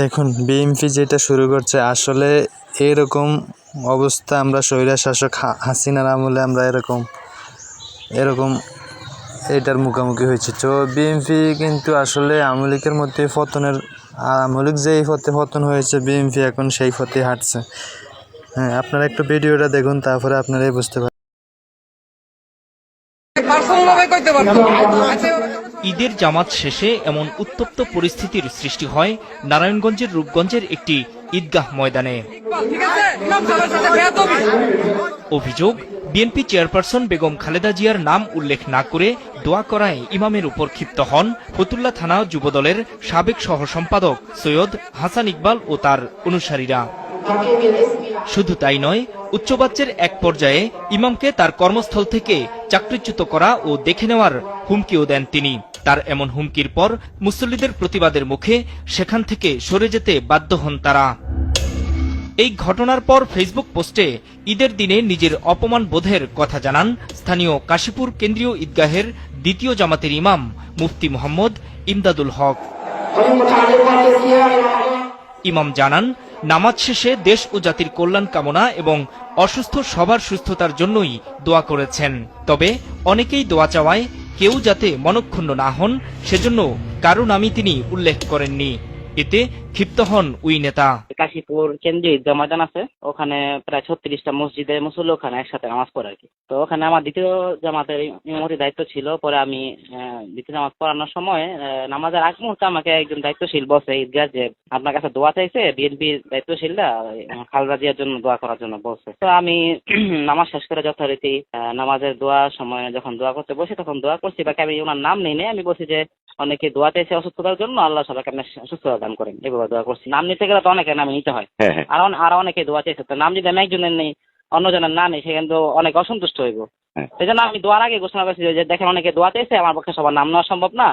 দেখুন বিএমপি যেটা শুরু করছে, আসলে এরকম অবস্থা আমরা স্বৈরা শাসক হাসিনার আমলে আমরা এরকম এরকম এটার মুখোমুখি হয়েছে। তো বিএমপি কিন্তু আসলে আওয়ামী লীগের মধ্যে পতনের লীগ যেই পথে পতন হয়েছে বিএমপি এখন সেই পথে হাঁটছে। হ্যাঁ আপনারা একটু ভিডিওটা দেখুন, তারপরে আপনারাই বুঝতে পারবেন। পার্সোনালভাবে কইতে পারতো আচ্ছা, ঈদের জামাত শেষে এমন উত্তপ্ত পরিস্থিতির সৃষ্টি হয় নারায়ণগঞ্জের রূপগঞ্জের একটি ঈদগাহ ময়দানে। অভিযোগ বিএনপি চেয়ারপারসন বেগম খালেদা জিয়ার নাম উল্লেখ না করে দোয়া করায় ইমামের উপর ক্ষিপ্ত হন ফতুল্লা থানা যুবদলের সাবেক সহ সম্পাদক সৈয়দ হাসান ইকবাল ও তার অনুসারীরা। শুধু তাই নয় উচ্চবাচ্যের এক পর্যায়ে ইমামকে তার কর্মস্থল থেকে চাকরিচ্যুত করা ও দেখে নেওয়ার হুমকিও দেন তিনি। তার এমন হুমকির পর মুসল্লিদের প্রতিবাদের মুখে সেখান থেকে সরে যেতে বাধ্য হন তারা। এই ঘটনার পর ফেসবুক পোস্টে ঈদের দিনে নিজের অপমান বোধের কথা জানান স্থানীয় কাশীপুর কেন্দ্রীয় ঈদগাহের দ্বিতীয় জামাতের ইমাম মুফতি মোহাম্মদ ইমদাদুল হক। ইমাম জানান নামাজ শেষে দেশ ও জাতির কল্যাণ কামনা এবং অসুস্থ সবার সুস্থতার জন্যই দোয়া করেছেন। তবে অনেকেই দোয়া চাওয়ায় কেউ যাতে মনক্ষুণ্ণ না হন, সেজন্য কারও নামই তিনি উল্লেখ করেননি। এতে ক্ষিপ্ত হন উই নেতা। কাশীপুর কেন্দ্রীয় ঈদগাহ ময়দান আছে। ওখানে প্রায় ছত্রিশটা মসজিদে মুসল্লি ওখানে একসাথে নামাজ পড়ে আর কি। তো ওখানে আমার দ্বিতীয় জামাতের ইমামতির দায়িত্ব ছিল। পরে আমি দ্বিতীয় জামাত পড়ানোর সময় নামাজের আগ মুহূর্তে আমাকে একজন দায়িত্বশীল বসে ঈদগাহ যে আপনার কাছে দোয়া চাইছে বিএনপি দায়িত্বশীলরা খালেদা জিয়ার জন্য দোয়া করার জন্য বলছে। তো আমি নামাজ শেষ করে যথারীতি নামাজের দোয়া সময় যখন দোয়া করতে বসি, তখন দোয়া করছি, বাকি আমি ওনার নাম নেই নাই, আমি বলছি যে অনেকে দোয়া চাইছে অসুস্থতার জন্য, আল্লাহ সবাইকে আপনি সুস্থতা দান করেন। এভাবে দোয়া করছি। নাম নিতে গেলে তো অনেকের নামে নিতে হয়। হ্যাঁ হ্যাঁ। আর অনেকে দোয়া চাইছে তো নাম যদি আমি একজনের নেই অন্যজনের না নেই সেখানে তো অনেক অসন্তুষ্ট হইব। হ্যাঁ। সেই জন্য আমি দোয়ার আগে ঘোষণা করছি যে দেখেন অনেকে দোয়া চাইছে আমার পক্ষে সবার নাম নেওয়া সম্ভব না।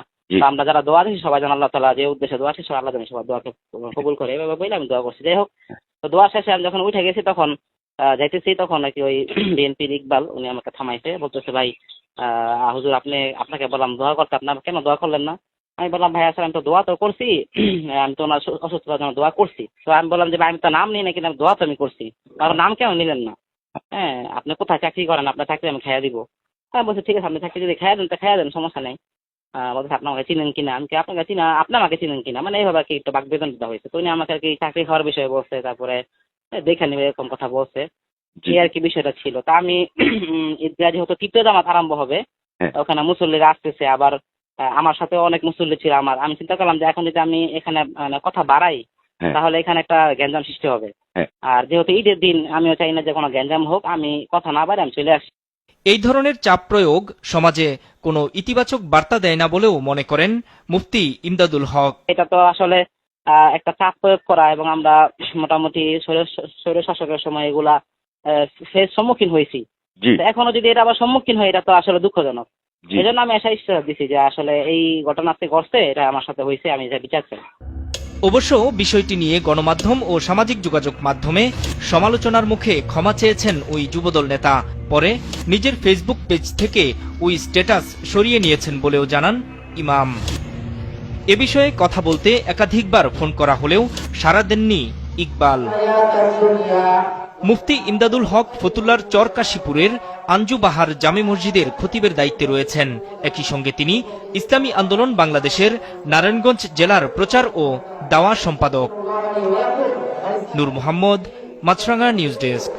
আমরা যারা দোয়া দিচ্ছি সবাই যেন আল্লাহ তালা যে উদ্দেশ্যে দোয়া আছে সবাই আল্লাহ যেন সবার দোয়াকে কবুল করে। এভাবে বলে আমি দোয়া করছি। যাই হোক তো দোয়া শেষে আমি যখন উঠে গেছি তখন যাইতেছি তখন নাকি ওই বিএনপির ইকবাল উনি আমাকে থামাইছে। বলতেছে ভাই আহ, হুজুর আপনি আপনাকে বললাম দোয়া করতে আপনার কেন দোয়া করলেন না? আমি বললাম ভাই আসলে আমি তো দোয়া তো করছি আমি তো ওনার অসুস্থতার জন্য দোয়া করছি। তো আমি বললাম যে ভাই আমি তো নাম নিই না কিন্তু আমি দোয়া তো আমি করছি। আর নাম কেন নিলেন না। হ্যাঁ আপনি কোথায় চাকরি করেন? আপনার চাকরি আমি খাইয়া দিব। হ্যাঁ বলছি ঠিক আছে আপনি চাকরি যদি খাইয়া দেন তো খাইয়া দেন সমস্যা নেই। বলছে আপনি আমাকে চিনেন কিনা? আমি কি আপনাকে চিনা আপনি আমাকে চিনেন কিনা? মানে এইভাবে আর কি একটু বাগবেদন দেওয়া হয়েছে। তো উনি আমাকে আর কি চাকরি খাওয়ার বিষয়ে বলছে তারপরে দেখে নেবে এরকম কথা বলছে। এই আর কি বিষয়টা ছিল। তা আমি ঈদগাহ যেহেতু তৃতীয় জামাত আরম্ভ হবে হ্যাঁ। ওখানে মুসল্লিরা আসতেছে আবার আমার সাথে অনেক মুসল্লি ছিল আমার। আমি চিন্তা করলাম যে এখন যদি আমি এখানে মানে কথা বাড়াই হ্যাঁ। তাহলে এখানে একটা গ্যাঞ্জাম সৃষ্টি হবে। হ্যাঁ। আর যেহেতু ঈদের দিন আমিও চাই না যে কোনো গ্যাঞ্জাম হোক আমি কথা না বাড়ে আমি চলে আসি। এই ধরনের চাপ প্রয়োগ সমাজে কোনো ইতিবাচক বার্তা দেয় না বলেও মনে করেন মুফতি ইমদাদুল হক। এটা তো আসলে আহ, একটা চাপ প্রয়োগ করা এবং আমরা মোটামুটি স্বৈর শাসকের সময় এগুলা আহ, সম্মুখীন হয়েছি। এখনও যদি এটা আবার সম্মুখীন হয় এটা তো আসলে দুঃখজনক। এই জন্য আমি আশা ইচ্ছা দিছি যে আসলে এই ঘটনা আজকে ঘটছে এটা আমার সাথে হয়েছে আমি এটা বিচার চাই। অবশ্য বিষয়টি নিয়ে গণমাধ্যম ও সামাজিক যোগাযোগ মাধ্যমে সমালোচনার মুখে ক্ষমা চেয়েছেন ওই যুবদল নেতা। পরে নিজের ফেসবুক পেজ থেকে ওই স্ট্যাটাস সরিয়ে নিয়েছেন বলেও জানান ইমাম। এ বিষয়ে কথা বলতে একাধিকবার ফোন করা হলেও সাড়া দেননি ইকবাল। মুফতি ইমদাদুল হক ফতুল্লার চরকাশীপুরের আঞ্জু বাহার জামে মসজিদের খতিবের দায়িত্বে রয়েছেন। একই সঙ্গে তিনি ইসলামী আন্দোলন বাংলাদেশের নারায়ণগঞ্জ জেলার প্রচার ও দাওয়া সম্পাদক। Noor Mohammad Maasranga news desk.